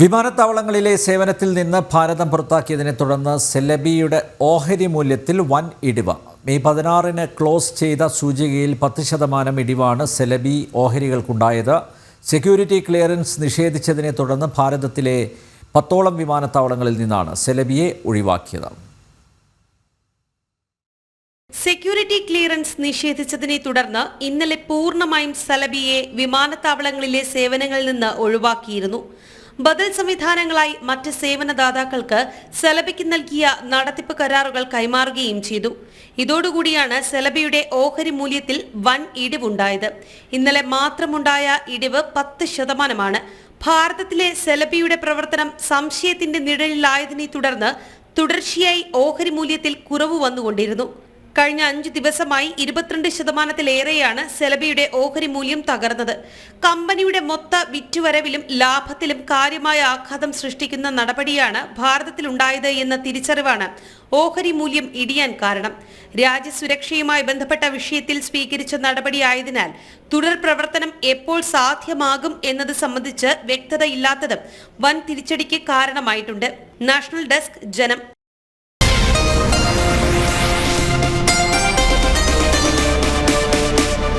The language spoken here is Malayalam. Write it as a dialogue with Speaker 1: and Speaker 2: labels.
Speaker 1: വിമാനത്താവളങ്ങളിലെ സേവനത്തിൽ നിന്ന് ഭാരതം പുറത്താക്കിയതിനെ തുടർന്ന് സെലബിയുടെ ഓഹരി മൂല്യത്തിൽ വൻ ഇടിവ്. മെയ് പതിനാറിന് ക്ലോസ് ചെയ്ത സൂചികയിൽ പത്ത് ശതമാനം ഇടിവാണ് സെലബി ഓഹരികൾക്കുണ്ടായത്. സെക്യൂരിറ്റി ക്ലിയറൻസ് നിഷേധിച്ചതിനെ തുടർന്ന് ഭാരതത്തിലെ പത്തോളം വിമാനത്താവളങ്ങളിൽ നിന്നാണ് സെലബിയെ ഒഴിവാക്കിയത്.
Speaker 2: സെക്യൂരിറ്റി ക്ലിയറൻസ് നിഷേധിച്ചതിനെ തുടർന്ന് ഇന്നലെ പൂർണമായും സെലബിയെ വിമാനത്താവളങ്ങളിലെ സേവനങ്ങളിൽ നിന്ന് ഒഴിവാക്കിയിരുന്നു. ബദൽ സംവിധാനങ്ങളായി മറ്റ് സേവനദാതാക്കൾക്ക് സെലബിക്ക് നൽകിയ നടത്തിപ്പ് കരാറുകൾ കൈമാറുകയും ചെയ്തു. ഇതോടുകൂടിയാണ് സെലബിയുടെ ഓഹരി മൂല്യത്തിൽ വൻ ഇടിവുണ്ടായത്. ഇന്നലെ മാത്രമുണ്ടായ ഇടിവ് പത്ത് ശതമാനമാണ്. ഭാരതത്തിലെ സെലബിയുടെ പ്രവർത്തനം സംശയത്തിന്റെ നിഴലിലായതിനെ തുടർന്ന് തുടർച്ചയായി ഓഹരി മൂല്യത്തിൽ കുറവ് വന്നുകൊണ്ടിരുന്നു. കഴിഞ്ഞ അഞ്ച് ദിവസമായി ഇരുപത്തിരണ്ട് ശതമാനത്തിലേറെയാണ് സെലബിയുടെ ഓഹരി മൂല്യം തകർന്നത്. കമ്പനിയുടെ മൊത്ത വിറ്റുവരവിലും ലാഭത്തിലും കാര്യമായ ആഘാതം സൃഷ്ടിക്കുന്ന നടപടിയാണ് ഭാരതത്തിലുണ്ടായത് എന്ന തിരിച്ചറിവാണ് ഓഹരി മൂല്യം ഇടിയാൻ കാരണം. രാജ്യസുരക്ഷയുമായി ബന്ധപ്പെട്ട വിഷയത്തിൽ സ്വീകരിച്ച നടപടിയായതിനാൽ തുടർ പ്രവർത്തനം എപ്പോൾ സാധ്യമാകും എന്നത് സംബന്ധിച്ച് വ്യക്തതയില്ലാത്തതും വൻ തിരിച്ചടിക്ക് കാരണമായിട്ടുണ്ട്. നാഷണൽ ഡെസ്ക് ജനം